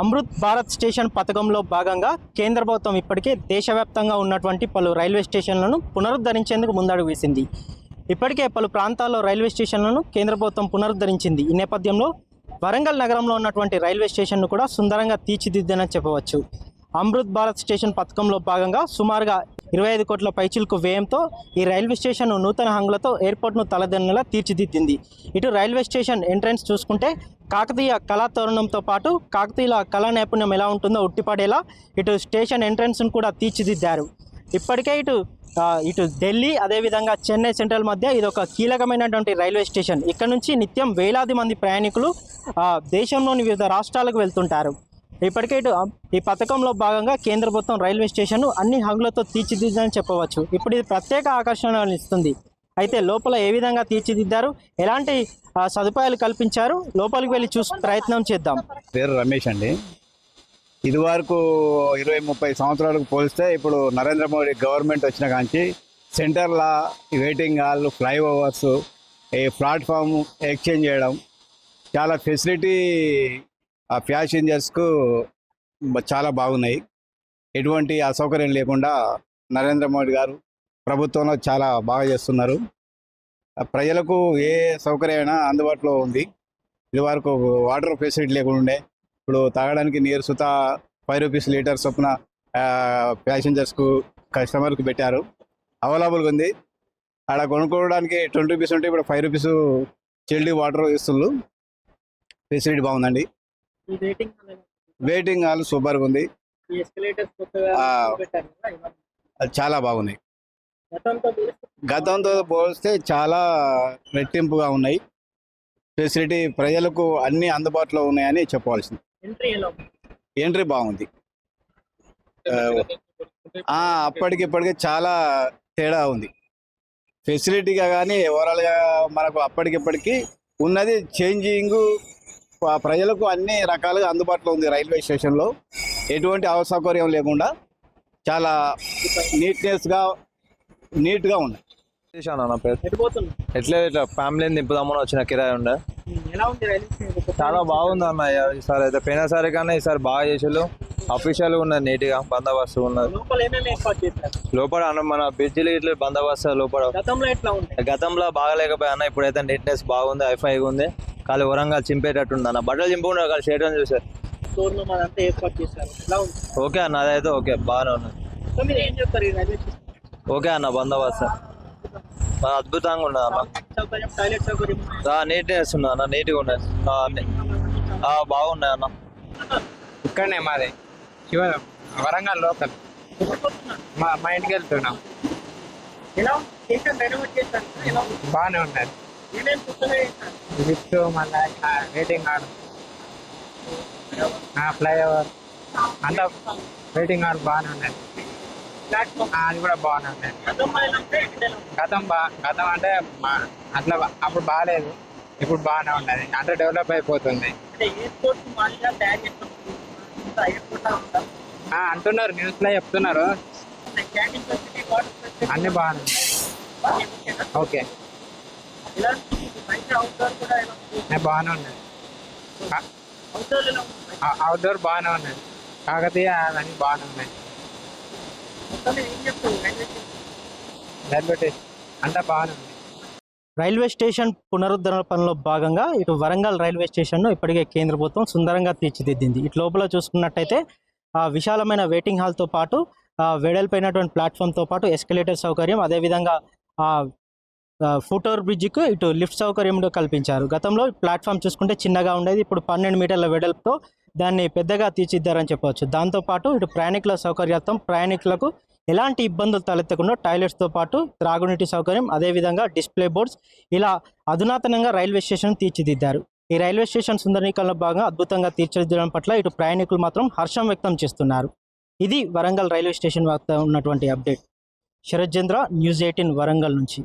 Amrit Bharat station పథకంలో భాగంగా కేంద్ర ప్రభుత్వం ఇప్పటికే దేశవ్యాప్తంగా ఉన్నటువంటి పలు రైల్వే స్టేషన్లను పునరుద్ధరించేందుకు ముందడుగు వేసింది. ఇప్పటికే పలు ప్రాంతాల్లో రైల్వే స్టేషన్లను కేంద్ర ప్రభుత్వం పునరుద్ధరించింది. ఈ నేపథ్యంలో వరంగల్ నగరంలో ఉన్నటువంటి రైల్వే స్టేషన్ను కూడా సుందరంగా తీర్చిదిద్దని చెప్పవచ్చు. అమృత్ భారత్ స్టేషన్ పథకంలో భాగంగా సుమారుగా ఇరవై ఐదు కోట్ల పైచిలకు వ్యయంతో ఈ రైల్వే స్టేషన్ నూతన హంగులతో ఎయిర్పోర్ట్ను తలదన్నేలా తీర్చిదిద్దింది. ఇటు రైల్వే స్టేషన్ ఎంట్రన్స్ చూసుకుంటే కాకతీయ కళాతోరణంతో పాటు కాకతీయుల కళా నైపుణ్యం ఎలా ఉంటుందో ఉట్టిపడేలా ఇటు స్టేషన్ ఎంట్రన్స్ను కూడా తీర్చిదిద్దారు. ఇప్పటికే ఇటు ఇటు ఢిల్లీ అదేవిధంగా చెన్నై సెంట్రల్ మధ్య ఇది ఒక కీలకమైనటువంటి రైల్వే స్టేషన్. ఇక్కడ నుంచి నిత్యం వేలాది మంది ప్రయాణికులు దేశంలోని వివిధ రాష్ట్రాలకు వెళ్తుంటారు. ఇప్పటికే ఇటు ఈ పథకంలో భాగంగా కేంద్ర ప్రభుత్వం రైల్వే స్టేషన్ అన్ని హంగులతో తీర్చిదిద్దని చెప్పవచ్చు. ఇప్పుడు ఇది ప్రత్యేక ఆకర్షణలు ఇస్తుంది. అయితే లోపల ఏ విధంగా తీర్చిదిద్దారు? ఎలాంటి సదుపాయాలు కల్పించారు? లోపలికి వెళ్ళి చూసి ప్రయత్నం చేద్దాం. పేరు రమేష్ అండి. ఇదివరకు ఇరవై ముప్పై సంవత్సరాలకు పోలిస్తే ఇప్పుడు నరేంద్ర మోడీ గవర్నమెంట్ వచ్చిన కాంచి సెంటర్లా వెయిటింగ్ హాల్ ఫ్లైఓవర్స్ ఈ ప్లాట్ఫామ్ ఎక్స్చేంజ్ చేయడం చాలా ఫెసిలిటీ ఆ ప్యాసింజర్స్కు చాలా బాగున్నాయి. ఎటువంటి అసౌకర్యం లేకుండా నరేంద్ర మోడీ గారు ప్రభుత్వంలో చాలా బాగా చేస్తున్నారు. ప్రజలకు ఏ సౌకర్యమైనా అందుబాటులో ఉంది. ఇదివరకు వాటర్ ఫెసిలిటీ లేకుండా ఉండే. ఇప్పుడు తాగడానికి నీరు సుత ఫైవ్ రూపీస్ లీటర్ చొప్పున ప్యాసింజర్స్కు కస్టమర్కు పెట్టారు. అవైలబుల్గా ఉంది. ఆడ కొనుక్కోవడానికి ట్వంటీ రూపీస్ ఉంటే ఇప్పుడు ఫైవ్ రూపీస్ చిల్డ్ వాటర్ ఇస్తున్నారు. ఫెసిలిటీ బాగుందండి. వెయిటింగ్ హాల్ సూపర్గా ఉంది. చాలా బాగున్నాయి. గతంతో పోలిస్తే చాలా రెట్టింపుగా ఉన్నాయి. ఫెసిలిటీ ప్రజలకు అన్ని అందుబాటులో ఉన్నాయని చెప్పవలసింది. ఎంట్రీ బాగుంది. ఆ, అప్పటికి ఇప్పటికి చాలా తేడా ఉంది. ఫెసిలిటీగా కానీ ఓవరాల్గా మనకు అప్పటికిప్పటికి ఉన్నది చేంజింగ్ ప్రజలకు అన్ని రకాలుగా అందుబాటులో ఉంది రైల్వే స్టేషన్లో. ఎటువంటి అసౌకర్యం లేకుండా చాలా నీట్నెస్గా నీట్గా ఉంది చేశాను అన్న పేరు. ఎటుపోతుంది ఎట్లా ఇట్లా ఫ్యామిలీని దింపుదామని వచ్చిన కిరాయి ఉండే చాలా బాగుంది అన్న ఈసారి అయితే. పోయినసారి కన్నా ఈసారి బాగా చేసారు అఫీషియల్ ఉన్నది నీట్గా బందోబస్తు ఉన్నది. లోపల మన బ్రిడ్జిలు ఇట్లా బందోబస్తు లోపల. గతంలో గతంలో బాగలేకపోయా అన్న ఇప్పుడైతే నీట్నెస్ బాగుంది హైఫైగా ఉంది. ఖాళీ వరంగల్ చింపేటట్టుంది అన్న బట్టలు చింపుకుంటే ఖాళీ చేయడం చూసారు ఏర్పాటు చేశారు. ఎలా ఉంది? ఓకే అన్న అదైతే ఓకే బాగానే ఉన్నది సో మీరు ఏం చెప్తారు ఈ రైల్వే స్టేషన్? ఓకే అన్న బందోబస్తు. బాగా అద్భుతంగా ఉన్నది అన్న. సౌకర్యం టాయిలెట్ సౌకర్యం నీట్నెస్ ఉన్నది అన్న నీట్గా ఉన్నది ఆ, అన్ని. ఆ, బాగున్నాయి అన్న. ఇక్కడనే మాది. వరంగల్ లోకల్ మా మా ఇంటికి వెళ్తున్నాం. ఎలా ఉంది? స్టేషన్ రెనోవేట్ చేశారు ఎలా ఉంది? బాగానే కొత్తగా చేశారు లిఫ్ట్ మళ్ళీ వెయిటింగ్ హాల్ ఫ్లైఓవర్ అంతా వెయిటింగ్ హాల్ బాగానే ఆ, అది కూడా బాగానే ఉంది గతం బా గతం అంటే అట్లా అప్పుడు బాగాలేదు ఇప్పుడు బాగానే ఉన్నది. అంటే డెవలప్ అయిపోతుంది. అంటున్నారు న్యూస్లో చెప్తున్నారు. అన్ని బాగానే ఉన్నాయి. ఓకేనా ఓకే. బాగానే ఉన్నది అవుట్డోర్ బాగానే ఉన్నది. కాకతీయ అవన్నీ బాగానే ఉన్నాయి. Railway station. అంతా బాగానే ఉంది. రైల్వే స్టేషన్ పునరుద్ధరణ పనిలో భాగంగా ఇటు వరంగల్ రైల్వే స్టేషన్ను ఇప్పటికే కేంద్ర ప్రభుత్వం సుందరంగా తీర్చిదిద్దింది. ఇటు లోపల చూసుకున్నట్టయితే ఆ విశాలమైన వెయిటింగ్ హాల్తో పాటు వెడల్పైనటువంటి ప్లాట్ఫామ్తో పాటు ఎస్కలేటర్ సౌకర్యం అదేవిధంగా ఆ ఫుటోవర్ బ్రిడ్జికి ఇటు లిఫ్ట్ సౌకర్యం కల్పించారు. గతంలో ప్లాట్ఫామ్ చూసుకుంటే చిన్నగా ఉండేది. ఇప్పుడు పన్నెండు మీటర్ల వెడల్పుతో దాన్ని పెద్దగా తీర్చిద్దారని చెప్పవచ్చు. దాంతోపాటు ఇటు ప్రయాణికుల సౌకర్యార్థం ప్రయాణికులకు ఎలాంటి ఇబ్బందులు తలెత్తకుండా టాయిలెట్స్తో పాటు త్రాగునీటి సౌకర్యం అదేవిధంగా డిస్ప్లే బోర్డ్స్ ఇలా అధునాతనంగా రైల్వే స్టేషన్ తీర్చిదిద్దారు. ఈ రైల్వే స్టేషన్ సుందరీకరణలో భాగంగా అద్భుతంగా తీర్చిదిద్దడం పట్ల ఇటు ప్రయాణికులు మాత్రం హర్షం వ్యక్తం చేస్తున్నారు. ఇది వరంగల్ రైల్వే స్టేషన్ వద్ద ఉన్నటువంటి update. Sharatchandra news eighteen Warangal నుంచి.